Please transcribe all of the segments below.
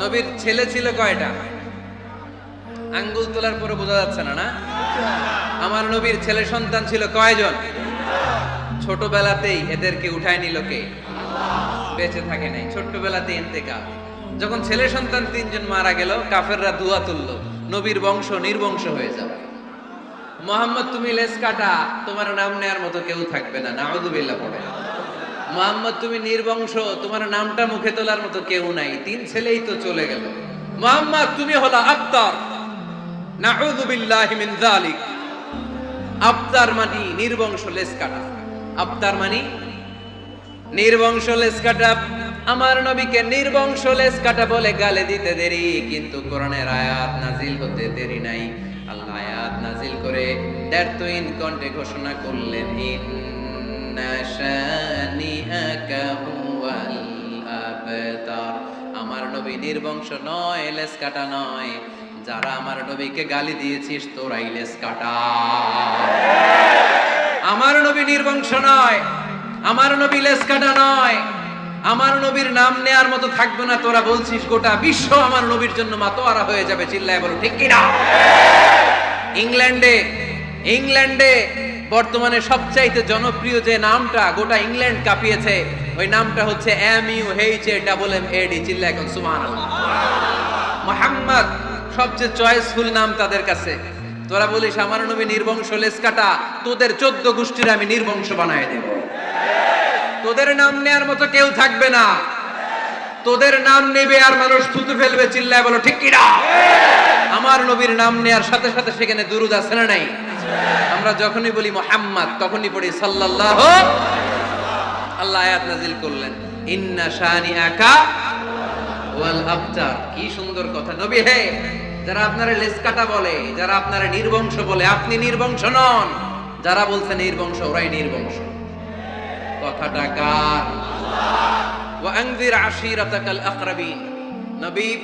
নবীর ছেলে ছিল কয়টা? আঙ্গুল তোলার পরে বোঝা যাচ্ছে না না? আমার নবীর ছেলে সন্তান ছিল কয়জন? ছোটবেলাতেই এদেরকে উঠায় নিল কে? বেঁচে থাকে নাই ছোট্টবেলাতে ইন্তেকাল। যখন ছেলে সন্তান তিনজন মারা গেল, কাফেররা দুয়া তুললো, নবীর বংশ নির্বংশ হয়ে যাবে। মোহাম্মদ, তুমি লেস কাটা, তোমার নাম নেয়ার মতো কেউ থাকবে না নাউদুবিল্লাহ পড়ে। মোহাম্মদ, তুমি নির্বংশ, তোমার নামটা মুখে তোলার মতো কেউ নাই, তিন ছেলেই তো চলে গেল। মোহাম্মদ, তুমি হলো আবতার মানি নির্বংশ কাটা। নির্বংশ কাটা। আমার নবীকে নির্বংশ কাটা বলে গালে দিতে দেরি, কিন্তু আয়াত নাজিল হতে দেরি নাই। আল্লাহ আয়াত নাজিল করে ঘোষণা করলেন আমার নবী নির্বংশ নয় লেস কাটা নয়। যারা আমার নবীকে গালি দিয়েছিস, তোরাই লেস কাটা। আমার নবী নির্বংশ নয়, আমার নবী লেস কাটা নয়। আমার নবীর নাম নেয়ার মতো থাকবে না, তোরা বলছিস গোটা বিশ্ব আমার নবীর জন্য মাতোয়ারা হয়ে যাবে, চিল্লায় বলো, ঠিক কিনা? ইংল্যান্ডে ইংল্যান্ডে বর্তমানে সবচাইতে জনপ্রিয় যে নামটা গোটা ইংল্যান্ড কাঁপিয়েছে, ওই নামটা হচ্ছে M U H A double M A D চিল্লা এখন সুমান মোহাম্মদ, সবচেয়ে চয়েসফুল নাম তাদের কাছে। তোরা বলিস, আমার নবী নির্বংশ লেস কাটা তোদের চোদ্দ গোষ্ঠীর আমি নির্বংশ বানায় দেব। তোদের নাম নেয়ার মতো কেউ থাকবে না। তোদের নাম নেবে আর মানুষ থুতু ফেলবে, চিল্লায় বলো, ঠিক কিনা? আমার নবীর নাম নেয়ার সাথে সাথে সেখানে দুরুদ আছে না নাই? আমরা যখনই বলি মোহাম্মদ, তখনই পড়ি সাল্লাল্লাহু আল্লাহ আয়াত নাজিল করলেন। ইন্না শানি আকা ওয়াল আবতার। কি সুন্দর কথা। নবী হে, যারা আপনারা লেস কাটা বলে, যারা আপনারা নির্বংশ বলে, আপনি নির্বংশ নন। যারা বলছে নির্বংশ, ওরাই নির্বংশ। কথাটা কার? ওয়া আনজির আশিরাতাকাল আকরাবিন। নবী,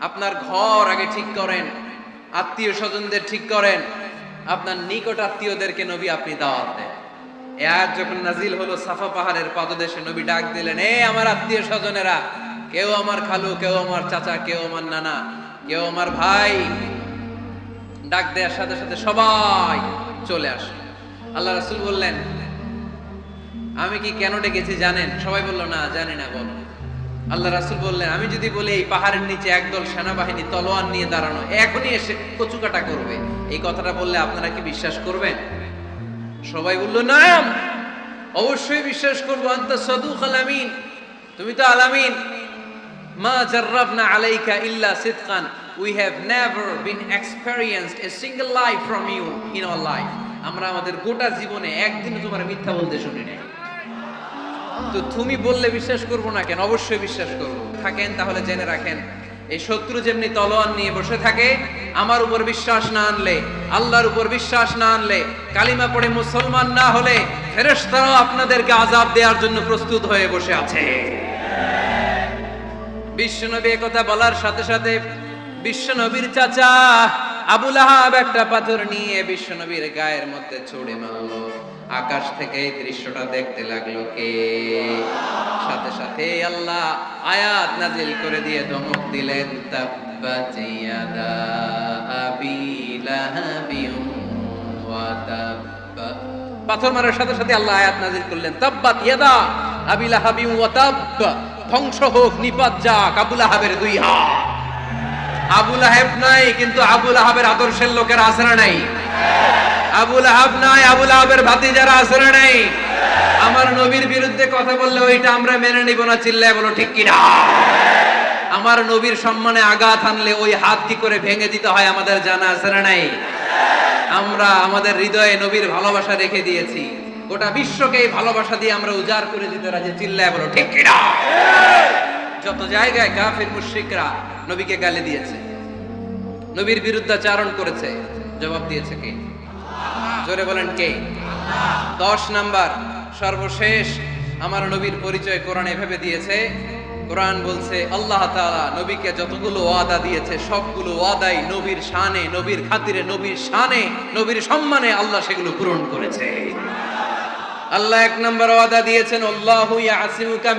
আপনার ঘর আগে ঠিক করেন, আত্মীয় স্বজনদের ঠিক করেন আপনার নিকট আত্মীয়দেরকে নবী আপনি দাওয়াত দেন। এ আয়াত যখন নাজিল হলো সাফা পাহাড়ের পাদদেশে, নবী ডাক দিলেন, এ আমার আত্মীয় স্বজনেরা, কেউ আমার খালু, কেউ আমার চাচা, কেউ আমার নানা, কেউ আমার ভাই। ডাক দেওয়ার সাথে সাথে সবাই চলে আসে। আল্লাহ রাসূল বললেন, আমি কি কেন ডেকেছি জানেন? সবাই বলল, না, জানি না, বলো। আল্লাহ রাসূল বললেন, আমি যদি বলি এই পাহাড়ের নিচে একদল সেনাবাহিনী তলোয়ার নিয়ে দাঁড়ানো, এখনই এসে কচুকাটা করবে। এই কথাটা বললে আপনারা কি বিশ্বাস করবেন? সবাই বলল না অবশ্যই বিশ্বাস করব। আন্ত আলামিন তুমি তো আলামিন মা জাররাবনা আলাইকা ইল্লা সিদকান। We have never been experienced a single life from you in our life আমরা আমাদের গোটা জীবনে একদিনও তোমার মিথ্যা বলতে শুনি নাই তো তুমি বললে বিশ্বাস করব না কেন? অবশ্যই বিশ্বাস করব। থাকেন তাহলে জেনে রাখেন, এই শত্রু যেমনি তলোয়ার নিয়ে বসে থাকে, আমার উপর বিশ্বাস না আনলে, আল্লাহর উপর বিশ্বাস না আনলে, কালিমা পড়ে মুসলমান না হলে, ফেরেশতারাও আপনাদেরকে আজাব দেওয়ার জন্য প্রস্তুত হয়ে বসে আছে। বিশ্বনবী কথা বলার সাথে সাথে বিশ্বনবীর চাচা আবুল আহাব একটা পাথর নিয়ে বিশ্বনবীর গায়ের মধ্যে ছুড়ে মারলো। আকাশ থেকে এই দৃশ্যটা দেখতে লাগল কে? সাথে সাথে আল্লাহ আয়াত নাজিল করে দিয়ে ধমক দিলেন আবি পাথর মারার সাথে সাথে আল্লাহ আয়াত নাজিল করলেন, তাব্বাত ইয়াদা আবি ধ্বংস হোক, নিপাত যাক আবুল আহাবের দুই হাত। আহাব নাই, কিন্তু আবুল আহাবের আদর্শের লোকের আসরা নাই? আবুল আহাব নাই আবুল আহাবের ভাতি যারা আসরা নাই? আমার নবীর বিরুদ্ধে কথা বললে ওইটা আমরা মেনে নিব না, চিল্লায় বলো, ঠিক কিনা? আমার নবীর সম্মানে আঘাত আনলে ওই হাত কি করে ভেঙে দিতে হয় আমাদের জানা আসরা নাই? আমরা আমাদের হৃদয়ে নবীর ভালোবাসা রেখে দিয়েছি। গোটা বিশ্বকে এই ভালোবাসা দিয়ে আমরা উজাড় করে দিতে রাজি, চিল্লায় বলো, ঠিক কিনা? যত জায়গায় কাফির মুশরিকরা নবীকে গালি দিয়েছে, নবীর বিরুদ্ধাচারণ করেছে জবাব দিয়েছে কে? জোরে বলেন কে? দশ নাম্বার, সর্বশেষ আমার নবীর পরিচয় কোরআন এভাবে দিয়েছে। কোরআন বলছে, আল্লাহ তাআলা নবীকে যতগুলো ওয়াদা দিয়েছে, সবগুলো ওয়াদাই নবীর শানে, নবীর খাতিরে, নবীর শানে, নবীর সম্মানে আল্লাহ সেগুলো পূরণ করেছে। আল্লাহ এক নম্বর ওয়াদা দিয়েছেন, আল্লাহু ইয়াসিমুকা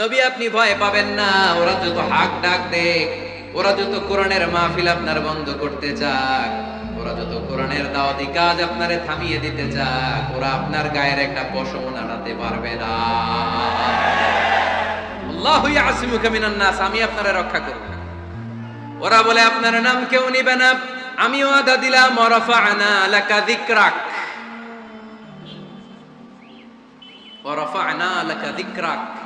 নবী আপনি ভয় পাবেন না, ওরা যত হাক ডাক দেখ ওরা যত কোরআনের মাহফিল আপনার বন্ধ করতে চাক, ওরা যত কোরআনের দাওয়াতি কাজ আপনারে থামিয়ে দিতে চাক, ওরা আপনার গায়ের একটা পশম নাড়াতে পারবে না। আমি আপনারে রক্ষা করব। ওরা বলে, আপনার নাম কেউ নিবে না আমি ওয়াদা দিলাম ওয়ারাফা'না লাকা যিকরাক। ওয়ারাফা'না লাকা যিকরাক।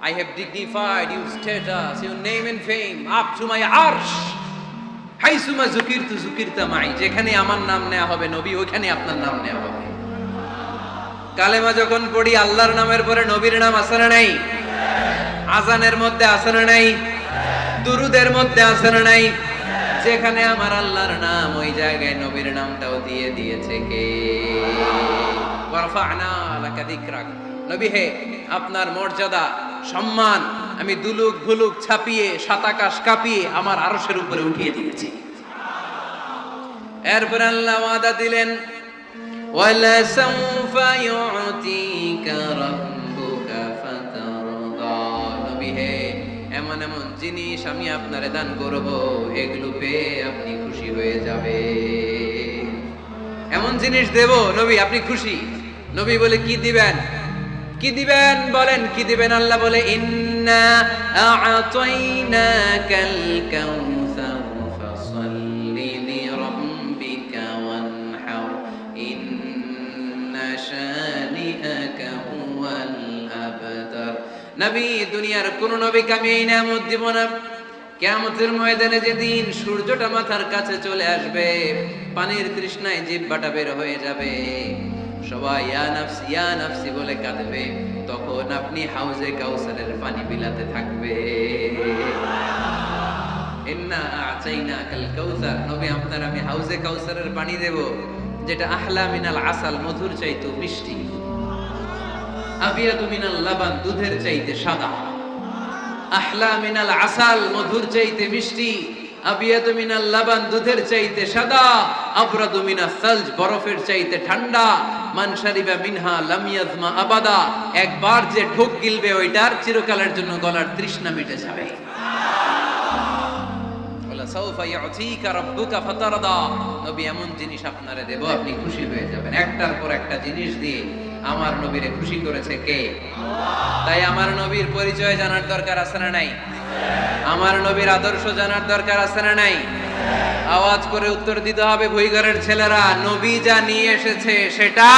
I have dignified your status, your name and fame. Up to my arsh. হাইসুমা জুকিরতু জুকিরতা মাই যেখানে আমার নাম নেওয়া হবে নবী ওইখানে আপনার নাম নেওয়া হবে কালেমা যখন পড়ি আল্লাহর নামের পরে নবীর নাম আসে না নাই। আজানের মধ্যে আসে না নাই। দুরুদের মধ্যে আসে না নাই। যেখানে আমার আল্লাহর নাম ওই জায়গায় নবীর নামটাও দিয়ে দিয়েছে কে? ওয়ারফা'না লাকা যিকরাক নবী হে আপনার মর্যাদা সম্মান আমি দুলুক ভুলুক ছাপিয়ে সাতাকাশ কাঁপিয়ে আমার আরশের উপরে উঠিয়ে দিয়েছি। এরপর আল্লাহ ওয়াদা দিলেন ইউতিকা রাব্বুকা ফাতারদা। হে এমন এমন জিনিস আমি আপনারে দান করব, এগুলো পেয়ে আপনি খুশি হয়ে যাবে। এমন জিনিস দেব, নবী, আপনি খুশি? নবী বলে কি দিবেন? কি দিবেন বলেন, কি দিবেন আল্লাহ বলে, ইন্না আ'তাইনাকাল কাউসার ফাসাল্লি লিরাব্বিকা ওয়ানহার, ইন্না শানিআকা হুয়াল আবতার নবী, দুনিয়ার কোন নবীকে আমি এই নিয়ামত দিব না। কেয়ামতের ময়দানে যেদিন সূর্যটা মাথার কাছে চলে আসবে, পানির তৃষ্ণায় জিব্বাটা বের হয়ে যাবে। সবাই, ইয়া নাফসি ইয়া নাফসি বলে কাঁদবে। তখন আপনি হাউজে কাউসারের পানি বিলাতে থাকবে। ইন্না আ'তাইনাকাল কাউসার নবী, আপনার আমি হাউজে কাউসারের পানি দেব, যেটা আহলা মিনাল আসাল, মধুর চাইতো মিষ্টি। আবিয়াতু মিনাল লাবান, দুধের চাইতে সাদা। আহলা মিনাল আসাল, মধুর চাইতে মিষ্টি। একবার যে গিলবে ওইটার চিরকালের জন্য গলার তৃষ্ণা মিটে যাবে। নবী, এমন জিনিস আপনারে দেব, আপনি খুশি হয়ে যাবেন। একটার পর একটা জিনিস দিয়ে আমার নবীরে খুশি করেছে কে? তাই আমার নবীর পরিচয় জানার দরকার আছে না নাই? আমার নবীর আদর্শ জানার দরকার আছে না নাই? আওয়াজ করে উত্তর দিতে হবে ভুইঘরের ছেলেরা, নবী যা নিয়ে এসেছে সেটা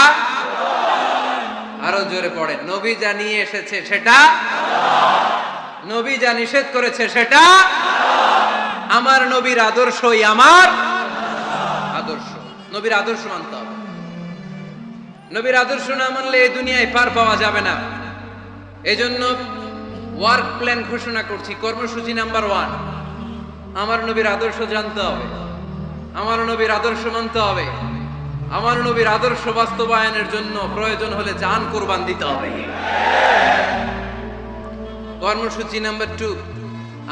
আরও জোরে পড়ে, নবী যা নিয়ে এসেছে সেটা নবী যা নিষেধ করেছে সেটা আমার নবীর আদর্শই, আমার আদর্শ। নবীর আদর্শ মানতে হবে। নবীর আদর্শ না মানলে এই দুনিয়ায় পার পাওয়া যাবে না। এজন্য ওয়ার্ক প্ল্যান ঘোষণা করছি, কর্মসূচি নাম্বার ওয়ান। আমার নবীর আদর্শ জানতে হবে। আমার নবীর আদর্শ মানতে হবে। আমার নবীর আদর্শ বাস্তবায়নের জন্য প্রয়োজন হলে জান কোরবান দিতে হবে। কর্মসূচি নাম্বার টু,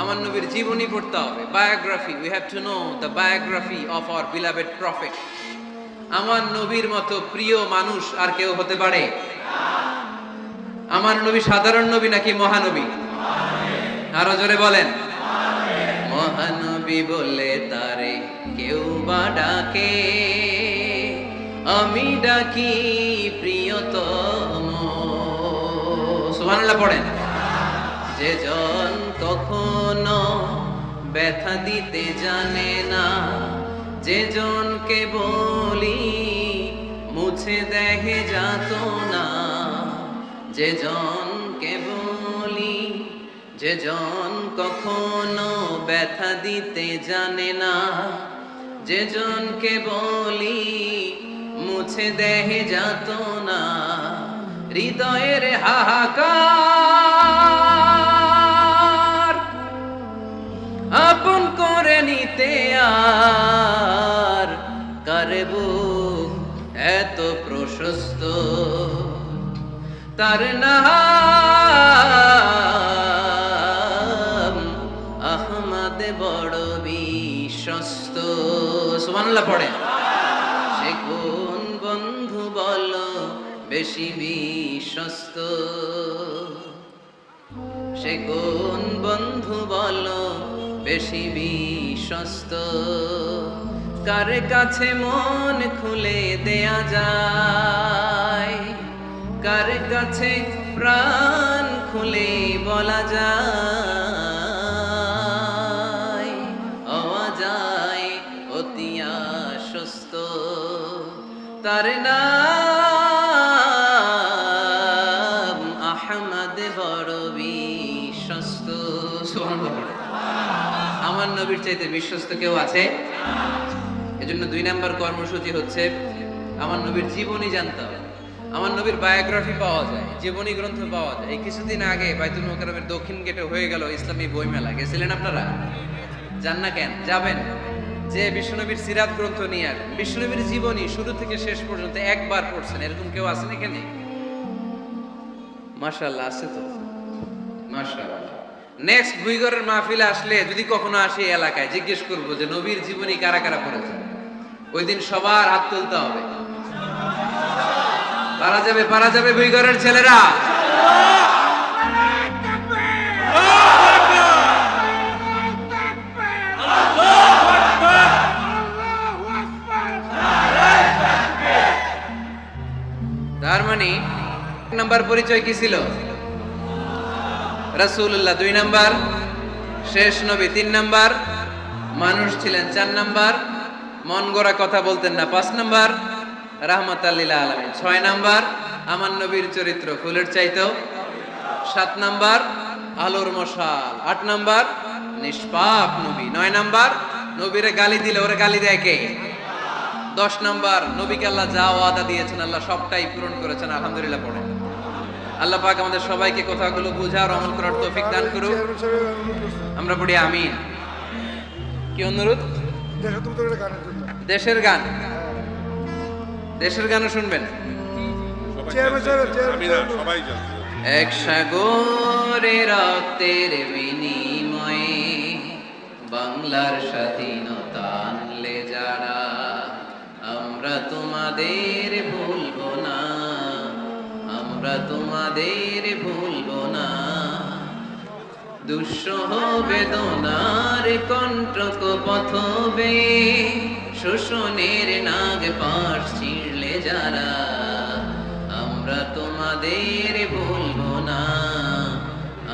আমার নবীর জীবনী পড়তে হবে। Biography we have to know the biography of our beloved prophet আমার নবীর মতো প্রিয় মানুষ আর কেউ হতে পারে? আমার নবী সাধারণ নবী নাকি মহানবী? আরও জোরে বলেন। মহানবী বলে তারে কেউ বা ডাকে, আমি ডাকি প্রিয়তম। সুবহানাল্লাহ পড়েন। যে জন কখনো ব্যথা দিতে জানে না যে জনকে বলি মুছে দেখে যাত না যে জনকে বলি যে জন কখনো ব্যথা দিতে জানে না। যে জনকে বলি, মুছে দেহে যাত না। হৃদয়ের হাহাকার আপন করে নিতে আর কারব এত প্রশস্ত? তার নাম আহমদ বড় বিশ্বস্ত। সুবহানাল্লাহ, পড়ে। সে কোন বন্ধু বল বেশি বিশ্বস্ত? সে কোন বন্ধু বলো বেশি বিশ্বস্ত? কার কাছে মন খুলে দেয়া যায়? কার কাছে প্রাণ খুলে বলা যায়? যায় অতি আশ্বস্ত তার নাম আহমদ বড় বিশ্বস্ত আমার নবীর চাইতে বিশ্বস্ত কেউ আছে? এজন্য দুই নাম্বার কর্মসূচি হচ্ছে, আমার নবীর জীবনী জানতে হবে। আমার নবীর বায়োগ্রাফি পাওয়া যায়, জীবনী গ্রন্থ পাওয়া যায়। এই কিছুদিন আগে বাইতুল মোকারমের দক্ষিণ গেটে হয়ে গেল ইসলামী বইমেলা। গেছিলেন আপনারা? যান না কেন? যাবেন? যে বিশ্বনবীর সিরাত গ্রন্থ নিয়ে আসবেন বিশ্বনবীর জীবনী শুরু থেকে শেষ পর্যন্ত একবার পড়ছেন, এরকম কেউ আছেন এখানে মাশাআল্লাহ, আছে তো। মাশাআল্লাহ। নেক্সট বুইগরের মাহফিলে আসলে যদি কখনো আসে এলাকায়, জিজ্ঞেস করব যে নবীর জীবনী কারা কারা পড়েছে ওই দিন সবার হাত তুলতে হবে। পারা যাবে পারা যাবে বুইগরের ছেলেরা। তার মানে এক নাম্বার পরিচয় কি ছিল? রাসূলুল্লাহ দুই নাম্বার, শেষ নবী তিন নাম্বার, মানুষ ছিলেন চার নাম্বার, মন গড়া কথা বলতেন না পাঁচ নাম্বার। রাহমাত আলমিন ছয় নাম্বার আমার নবীর চরিত্র ফুলের চাইতেও। সাত নাম্বার আলোর মশাল। আট নাম্বার নিষ্পাপ নবী। নয় নাম্বার নবীরে গালি দিলে ওরে গালি দেয় কে? দশ নাম্বার নবীকে আল্লাহ যা ওয়াদা দিয়েছেন আল্লাহ সবটাই পূরণ করেছেন আলহামদুলিল্লাহ পড়ে। আল্লাহ পাক আমাদের সবাইকে কথাগুলো বোঝার আমল করার তৌফিক দান করুক। আমরা পড়ি আমিন। কি অনুরোধ? দেশের গান। দেশের গানও শুনবেন? এক সাগরে রক্তের বিনিময়ে বাংলার স্বাধীনতা আনলে যারা আমরা তোমাদের ভুলব না আমরা তোমাদের ভুলবো না দুঃসহ বেদনার কণ্টক পথবে, শোষণের নাগ পাশ ছিঁড়লে যারা, আমরা তোমাদের ভুলবো না,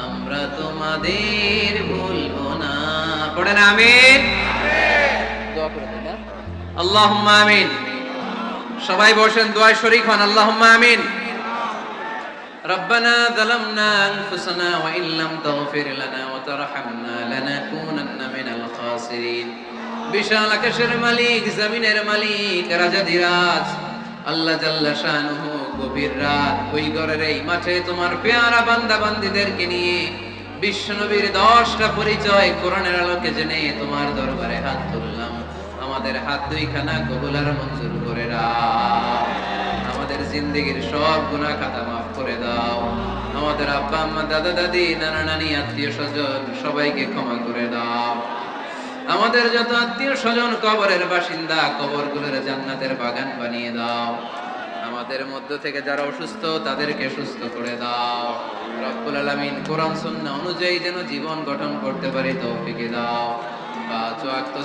আমরা তোমাদের ভুলবো না। পড়েন আমিন? আল্লাহুম্মা আমিন। সবাই বসেন, দোয়ায় শরীক হন, আল্লাহুম্মা আমিন। ربنا ظلمنا أنفسنا وإن لم تغفر لنا وترحمنا لنكونن من الخاسرين বিশাল আকাশের মালিক জমিনের মালিক রাজা ধীরাজ আল্লাহ জাল্লা শানুহু গভীর রাত ওই ঘরের এই মাঠে তোমার পেয়ারা বান্দা বান্দিদেরকে নিয়ে বিশ্বনবীর দশটা পরিচয় কোরআনের আলোকে জেনে তোমার দরবারে হাত তুললাম আমাদের হাত দুইখানা কবুলার মঞ্জুর করে দাও আমাদের জিন্দগির সব গুনাহ খাতা মাফ করে দাও। আমাদের আব্বা, আম্মা, দাদা, দাদি, নানা, নানি, আত্মীয় স্বজন সবাইকে ক্ষমা করে দাও। আমাদের যত আত্মীয় স্বজন কবরের বাসিন্দা, কবরগুলোর জান্নাতের বাগান বানিয়ে দাও। আমাদের মধ্য থেকে যারা অসুস্থ, তাদেরকে সুস্থ করে দাও। রব্বুল আলামিন কোরআন, সুন্নাহ অনুযায়ী যেন জীবন গঠন করতে পারি, তৌফিকে দাও। পাঁচ ওয়াক্ত